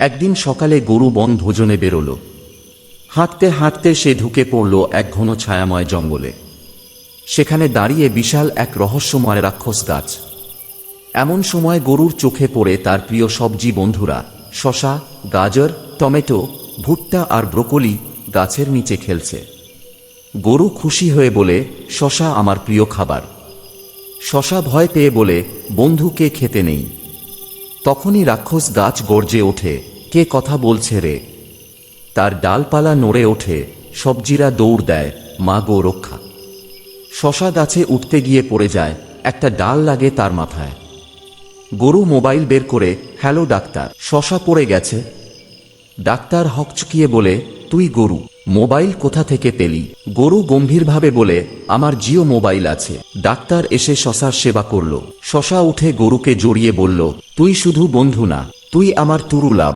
একদিন সকালে গরু বন ভোজনে বেরোল। হাঁটতে হাঁটতে সে ঢুকে পড়ল এক ঘন ছায়াময় জঙ্গলে। সেখানে দাঁড়িয়ে বিশাল এক রহস্যময় রাক্ষস গাছ। এমন সময় গরুর চোখে পড়ে তার প্রিয় সবজি বন্ধুরা, শশা, গাজর, টমেটো, ভুট্টা আর ব্রোকলি গাছের নিচে খেলছে। গরু খুশি হয়ে বলে, শশা আমার প্রিয় খাবার। শশা ভয় পেয়ে বলে বন্ধুকে খেতে নেই? তখনই রাক্ষস গাছ গর্জে ওঠে। কে কথা বলছে রে? তার ডালপালা নড়ে ওঠে, সবজিরা দৌড় দেয়, মা গো রক্ষা। শশা গাছে উঠতে গিয়ে পড়ে যায়, একটা ডাল লাগে তার মাথায়। গরু মোবাইল বের করে, হ্যালো, ডাক্তার, শশা পড়ে গেছে? ডাক্তার হকচকিয়ে বলে, তুই গরু, মোবাইল কোথা থেকে পেলি? গরু গম্ভীরভাবে বলে, আমার জিও মোবাইল আছে। ডাক্তার এসে শশার সেবা করল। শশা উঠে গরুকে জড়িয়ে বলল, তুই শুধু বন্ধু না, তুই আমার তুরুলাভ।